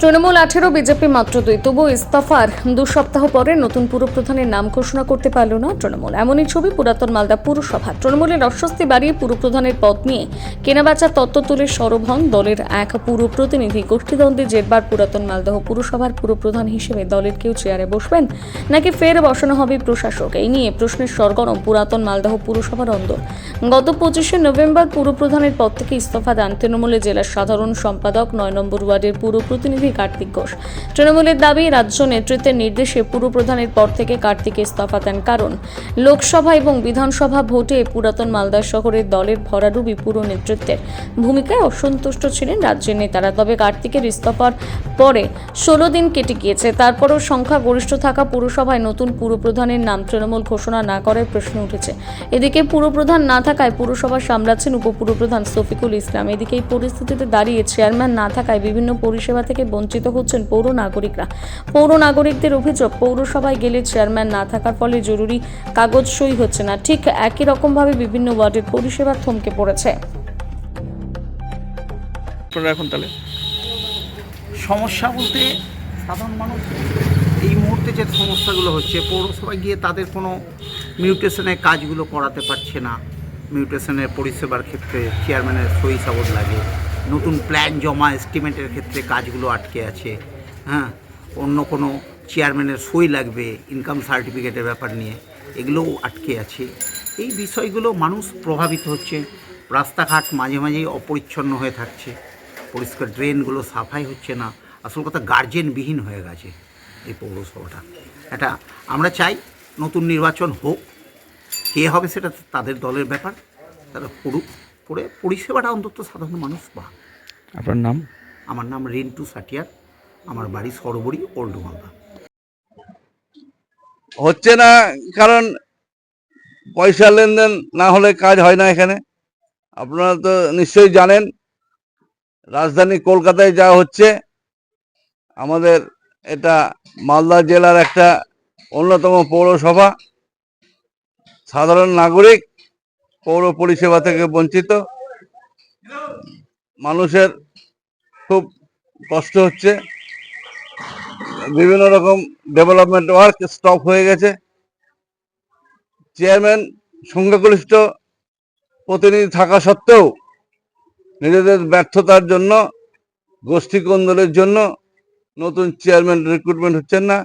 তৃণমূল আঠেরো, বিজেপি মাত্র দুই। তবু ইস্তফার দু সপ্তাহ পরে নতুন পুরপ্রধানের নাম ঘোষণা করতে পারল না তৃণমূল। এমনই ছবি পুরাতন মালদা পুরসভা। তৃণমূলের অস্বস্তি বাড়িয়ে পুরপ্রধানের পদ নিয়ে কেনাবেচার তত্ত্ব তুলে সরব হন দলের এক পুর প্রতিনিধি গোষ্ঠীদ্বন্দ্বে জেরবার পুরাতন মালদহ পুরসভার পুরপ্রধান হিসেবে দলের কেউ চেয়ারে বসবেন নাকি ফের বসানো হবে প্রশাসক? এই নিয়ে প্রশ্নের সরগরম পুরাতন মালদহ পুরসভার অন্দর গত পঁচিশে নভেম্বর পুরপ্রধানের পদ থেকে ইস্তফা দেন তৃণমূলের জেলার সাধারণ সম্পাদক, নয় নম্বর ওয়ার্ডের পুর প্রতিনিধি কার্তিক ঘোষ। তৃণমূলের দাবি, রাজ্য নেতৃত্বের নির্দেশে পুরপ্রধানের পর থেকে কার্তিক ইস্তফা দেন কারণ, লোকসভা এবং বিধানসভা ভোটে পুরাতন মালদা শহরের দলের ভরাডুবি পুরো নেতৃত্বের ভূমিকায় অসন্তুষ্ট ছিলেন রাজ্যের নেতারা। তবে কার্তিকের ইস্তফার পরে ষোলো দিন কেটে গিয়েছে। তারপরও সংখ্যাগরিষ্ঠ থাকা পুরসভায় নতুন পুরপ্রধানের নাম তৃণমূল ঘোষণা না করার প্রশ্ন উঠেছে। এদিকে পুরপ্রধান না থাকায় পুরসভা সামলাচ্ছেন উপপুরপ্রধান সফিকুল ইসলাম। এদিকে এই পরিস্থিতিতে দাঁড়িয়ে চেয়ারম্যান না থাকায় বিভিন্ন পরিষেবা থেকে বঞ্চিত হচ্ছেন পৌর নাগরিকরা। পৌর নাগরিকদের অভিযোগ পৌরসভায় গেলে চেয়ারম্যান না থাকার ফলে জরুরি কাগজ সই হচ্ছে না। ঠিক একই রকমভাবে বিভিন্ন ওয়ার্ডের পরিষেবা থমকে পড়েছে। এখন তাহলে? সমস্যা বলতে সাধারণ মানুষ এই মুহূর্তে যে সমস্যাগুলো হচ্ছে পৌরসভায় গিয়ে তাদের কোনো মিউটেশনের কাজগুলো করাতে পারছে না। মিউটেশনের পরিষেবার ক্ষেত্রে চেয়ারম্যানের সই সাবধ লাগে। নতুন প্ল্যান জমা এস্টিমেটের ক্ষেত্রে কাজগুলো আটকে আছে হ্যাঁ? অন্য কোনো চেয়ারম্যানের সই লাগবে ইনকাম সার্টিফিকেটের ব্যাপার নিয়ে, এগুলোও আটকে আছে। এই বিষয়গুলো মানুষ প্রভাবিত হচ্ছে, রাস্তাঘাট মাঝে মাঝেই অপরিচ্ছন্ন হয়ে থাকছে, পরিষ্কার ড্রেনগুলো সাফাই হচ্ছে না, আসল কথা গার্জেনবিহীন হয়ে গেছে এই পৌরসভাটা। এটা আমরা চাই নতুন নির্বাচন হোক, কে হবে সেটা তাদের দলের ব্যাপার, তারা করুক। করে পরিষেবাটা অন্তত সাধারণ মানুষ বা আপনার নাম? আমার নাম রিন্টু সাটিয়ার আমার বাড়ি সরবরি ওল্ড মালদা। হচ্ছে না কারণ পয়সা লেনদেন না হলে কাজ হয় না এখানে। আপনারা তো নিশ্চয়ই জানেন রাজধানী কলকাতায় যা হচ্ছে আমাদের এটা মালদা জেলার একটা অন্যতম পৌরসভা। সাধারণ নাগরিক পৌর পরিষেবা থেকে বঞ্চিত। মানুষের খুব কষ্ট হচ্ছে। বিভিন্ন রকম ডেভেলপমেন্ট ওয়ার্ক স্টপ হয়ে গেছে। চেয়ারম্যান সংখ্যাগরিষ্ঠ প্রতিনিধি থাকা সত্ত্বেও নিজেদের ব্যর্থতার জন্য, গোষ্ঠী কোন্দলের জন্য নতুন চেয়ারম্যান রিক্রুটমেন্ট হচ্ছেন না।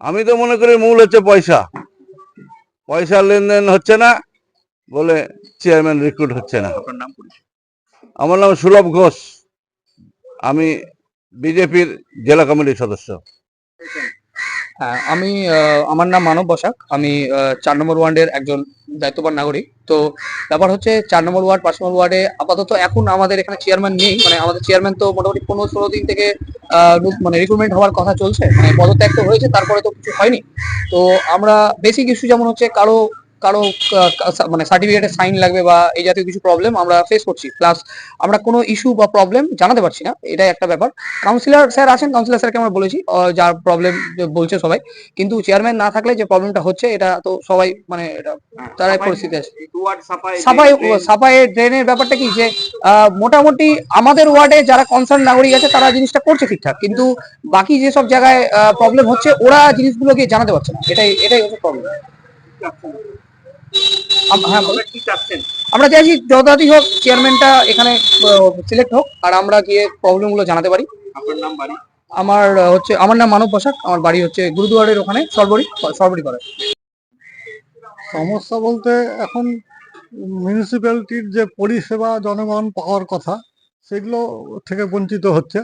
আমি তো মনে করি মূল হচ্ছে পয়সা। পয়সা লেনদেন হচ্ছে না। বলে চেয়ারম্যান রিক্রুট হচ্ছে না। আমার নাম সুলভ ঘোষ। আমি বিজেপির জেলা কমিটির সদস্য। হ্যাঁ আমি আমার নাম মানব বসাক। আমি চার নম্বর ওয়ার্ডের একজন দায়িত্ববান নাগরিক। তো ব্যাপার হচ্ছে চার নম্বর ওয়ার্ড পাঁচ নম্বর ওয়ার্ডে আপাতত এখন আমাদের এখানে চেয়ারম্যান নেই। মানে আমাদের চেয়ারম্যান তো মোটামুটি পনেরো ষোলো দিন থেকে মানে রিক্রুটমেন্ট হওয়ার কথা চলছে। মানে পদত্যাগ তো হয়েছে তারপরে তো কিছু হয়নি। তো আমরা বেসিক ইস্যু যেমন হচ্ছে কারও কারও মানে সার্টিফিকেটের সাইন লাগবে বা এই জাতীয় কিছু প্রবলেম আমরা ফেস করছি। প্লাস আমরা কোনো ইস্যু বা প্রবলেম জানাতে পারছি না এটাই একটা ব্যাপার। কাউন্সিলর স্যার আছেন কাউন্সিলর স্যারকে আমরা বলেছি যার প্রবলেম বলছে সবাই। কিন্তু চেয়ারম্যান না থাকলে যে প্রবলেমটা হচ্ছে এটা তো সবাই মানে এটা তারাই পরিস্থিতি আছে। সাফাই সাফাই ড্রেনের ব্যাপারটা কি যে আহ, মোটামুটি আমাদের ওয়ার্ডে যারা কনসার্ন নাগরিক আছে তারা জিনিসটা করছে ঠিকঠাক। কিন্তু বাকি যেসব জায়গায় প্রবলেম হচ্ছে ওরা জিনিসগুলোকে জানাতে পারছে না। এটাই এটাই হচ্ছে প্রবলেম হ্যাঁ। আমরা চাইছি যথাযথ হোক চেয়ারম্যানটা এখানে সিলেক্ট হোক আর আমরা গিয়ে প্রবলেমগুলো জানাতে পারি। আপনার আমার হচ্ছে আমার নাম মানব বসাক আমার বাড়ি হচ্ছে গুরুদুয়ারের ওখানে সরবরি সরবরি করে সমস্যা বলতে এখন মিউনিসিপ্যালিটির যে পরিষেবা জনগণ পাওয়ার কথা সেগুলো থেকে বঞ্চিত হচ্ছে।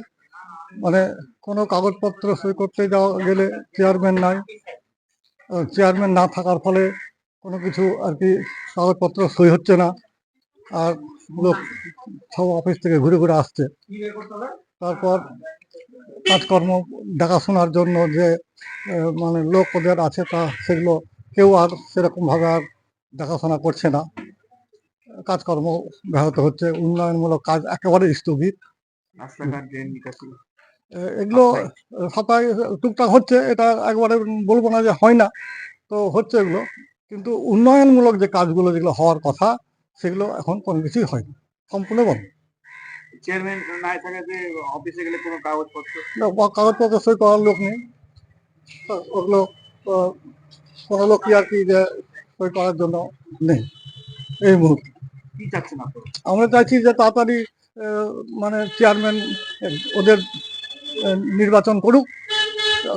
মানে কোনো কাগজপত্র সই করতে যাওয়া গেলে চেয়ারম্যান নাই চেয়ারম্যান না থাকার ফলে কোনো কিছু আর কি কাগজপত্র সই হচ্ছে না। আর লোক সব অফিস থেকে ঘুরে ঘুরে আসছে। তারপর কাজকর্ম দেখাশোনার জন্য যে মানে লোক ওদের আছে তা সেগুলো কেউ আর সেরকমভাবে আর দেখাশোনা করছে না। কাজকর্ম ব্যাহত হচ্ছে উন্নয়নমূলক কাজ একেবারে স্থগিত। এগুলো সাপ্তাহে টুকটাক হচ্ছে এটা একবারে বলব না যে হয় না তো হচ্ছে এগুলো। কিন্তু উন্নয়নমূলক যে কাজগুলো যেগুলো হওয়ার কথা সেগুলো এখন কোনো কিছুই হয়নি সম্পূর্ণ বন্ধ। চেয়ারম্যান নাই থাকাতে অফিসে গেলে কোনো কাগজপত্র? না, কাগজপত্র সই করার লোক নেই। ওগুলো কোনো লোকই আর কি যে সই করার জন্য নেই এই মুহূর্তে। কি চাচ্ছেন আমরা চাইছি যে তাড়াতাড়ি মানে চেয়ারম্যান ওদের নির্বাচন করুক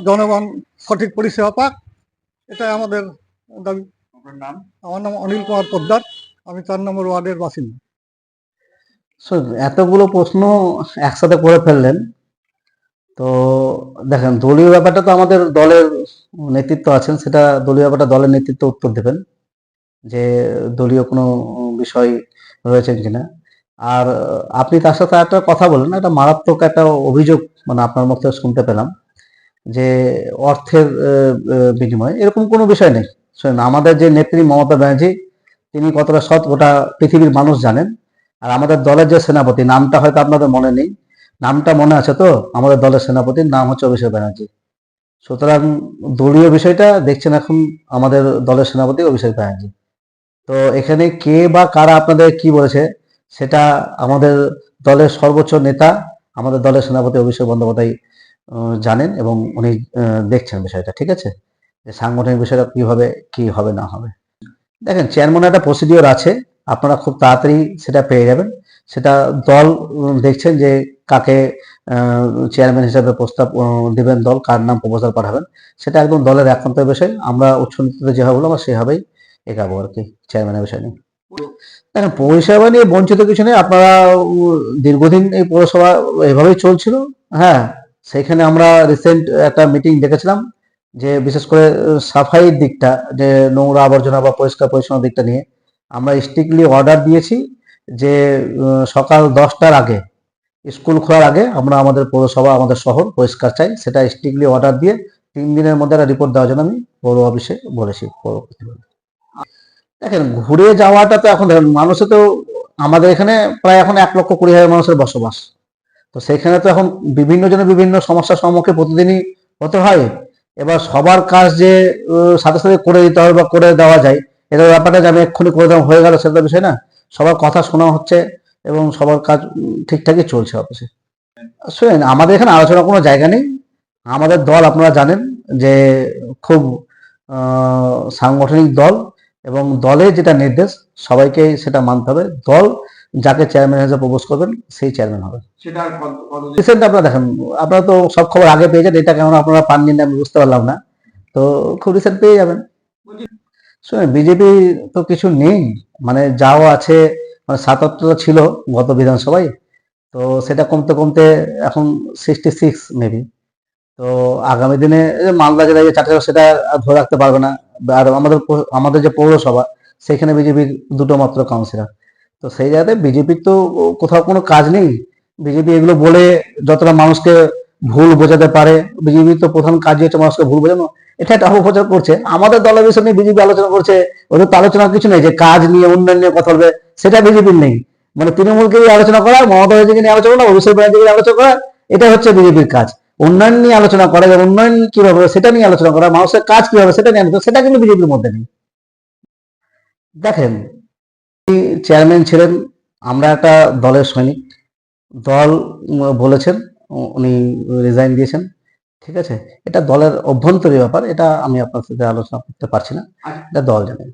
জনগণ সঠিক পরিষেবা পাক এটাই আমাদের দাবি। আপনার নাম? আমার নাম অনিল কুমার পোদ্দার। আমি চার নম্বর ওয়ার্ডের বাসিন্দা। শোন, এতগুলো প্রশ্ন একসাথে করে ফেললেন। তো দেখেন দলীয় ব্যাপারটা তো আমাদের দলের নেতৃত্ব আছেন সেটা দলীয় ব্যাপারটা দলের নেতৃত্ব উত্তর দেবেন যে দলীয় কোনো বিষয় রয়েছেন কিনা। আর আপনি তার সাথে একটা কথা বলেন একটা মারাত্মক একটা অভিযোগ মানে আপনার থেকে শুনতে পেলাম যে অর্থের বিনিময়ে এরকম কোনো বিষয় নেই। শোনেন, আমাদের যে নেত্রী মমতা ব্যানার্জি, তিনি কতটা সৎ গোটা পৃথিবীর মানুষ জানেন। আর আমাদের দলের যে সেনাপতি, নামটা হয়তো আপনাদের মনে নেই। নামটা মনে আছে তো? আমাদের দলের সেনাপতির নাম হচ্ছে অভিষেক ব্যানার্জি। সুতরাং দলীয় বিষয়টা দেখছেন এখন আমাদের দলের সেনাপতি অভিষেক ব্যানার্জি। তো এখানে কে বা কারা আপনাদের কি বলেছে, সেটা আমাদের দলের সর্বোচ্চ নেতা, আমাদের দলের সেনাপতি অভিষেক বন্দ্যোপাধ্যায় জানেন এবং উনি দেখছেন বিষয়টা, ঠিক আছে? যে সাংগঠনিক বিষয়টা কীভাবে, কি হবে, না হবে। দেখেন চেয়ারম্যান একটা প্রসিডিওর আছে, আপনারা খুব তাড়াতাড়ি সেটা পেয়ে যাবেন। সেটা দল দেখছেন যে কাকে চেয়ারম্যান হিসেবে প্রস্তাব দিবেন দল, কার নাম প্রপোজাল পাঠাবেন, সেটা একদম দলের একান্ত বিষয়। আমরা উচ্চ নীতিতে যেভাবে বলব আমরা সেভাবেই এগাবো আর কি চেয়ারম্যানের বিষয় নিয়ে। দেখেন পরিষেবা নিয়ে বঞ্চিত কিছু নেই, আপনারা দীর্ঘদিন এই পৌরসভা এভাবেই চলছিল। হ্যাঁ সেখানে আমরা রিসেন্ট একটা মিটিং দেখেছিলাম যে বিশেষ করে সাফাইয়ের দিকটা, যে নোংরা আবর্জনা বা পরিষ্কার পরিচ্ছন্ন দিকটা নিয়ে আমরা স্ট্রিক্টলি অর্ডার দিয়েছি যে সকাল দশটার আগে, স্কুল খোলার আগে আমরা আমাদের পৌরসভা, আমাদের শহর পরিষ্কার চাই। সেটা স্ট্রিক্টলি অর্ডার দিয়ে তিন দিনের মধ্যে একটা রিপোর্ট দেওয়ার জন্য আমি পৌর অফিসে বলেছি দেখেন, ঘুরে যাওয়াটা তো এখন দেখেন, মানুষে তো আমাদের এখানে প্রায় এখন এক লক্ষ কুড়ি হাজার মানুষের বসবাস। তো সেখানে তো এখন বিভিন্ন জনের বিভিন্ন সমস্যার সম্মুখে প্রতিদিনই হতে হয়। এবার সবার কাজ যে সাথে সাথে করে দিতে হবে বা করে দেওয়া যায় এটা ব্যাপারটা যে আমি এক্ষুনি করে দেওয়া হয়ে গেল সেটা বিষয় না। সবার কথা শোনা হচ্ছে এবং সবার কাজ ঠিকঠাকই চলছে অফিসে। শুনেন, আমাদের এখানে আলোচনার কোনো জায়গা নেই। আমাদের দল আপনারা জানেন যে খুব সাংগঠনিক দল এবং দলে যেটা নির্দেশ সবাইকেই সেটা মানতে হবে। দল যাকে চেয়ারম্যান হিসেবে প্রপোজ করবেন সেই চেয়ারম্যান হবে। সেটা আপনারা দেখেন আপনারা তো সব খবর আগে পেয়েছেন এটা কেমন আপনারা পাননি না আমি বুঝতে পারলাম না। তো খুব রিসেন্ট পেয়ে যাবেন। শুনে বিজেপি তো কিছু নেই মানে যাও আছে মানে সাতাত্তরটা ছিল গত বিধানসভায় তো সেটা কমতে কমতে এখন সিক্সটি সিক্স মেবি তো আগামী দিনে মালদা জেলায় যে চারটে সেটা আর ধরে রাখতে পারবে না। আর আমাদের আমাদের যে পৌরসভা সেখানে বিজেপির দুটো মাত্র কাউন্সিলর তো সেই জায়গাতে বিজেপির তো কোথাও কোনো কাজ নেই। বিজেপি এগুলো বলে যতটা মানুষকে ভুল বোঝাতে পারে বিজেপি তো প্রধান কাজ হচ্ছে মানুষকে ভুল বোঝানো। এটা একটা অপপ্রচার করছে। আমাদের দলের বিষয় নিয়ে বিজেপি আলোচনা করছে, ওদের তো আলোচনা কিছু নেই যে কাজ নিয়ে, উন্নয়ন নিয়ে কথা বলবে, সেটা বিজেপির নেই। মানে তৃণমূলকে আলোচনা করা, মমতা ব্যানার্জিকে নিয়ে আলোচনা করা, অভিষেক ব্যানার্জিকে আলোচনা করা, এটা হচ্ছে বিজেপির কাজ। উন্নয়ন নিয়ে আলোচনা করা, যে উন্নয়ন কীভাবে সেটা নিয়ে আলোচনা করা, মানুষের কাজ কীভাবে সেটা নিয়ে আলোচনা সেটা কিন্তু বিজেপির মধ্যে নেই। দেখেন চেয়ারম্যান ছিলেন আমরা একটা দলের সৈনিক। দল বলেছেন উনি রিজাইন দিয়েছেন। ঠিক আছে? এটা দলের অভ্যন্তরীণ ব্যাপার এটা আমি আপনার সাথে আলোচনা করতে পারছি না। এটা দল জানে।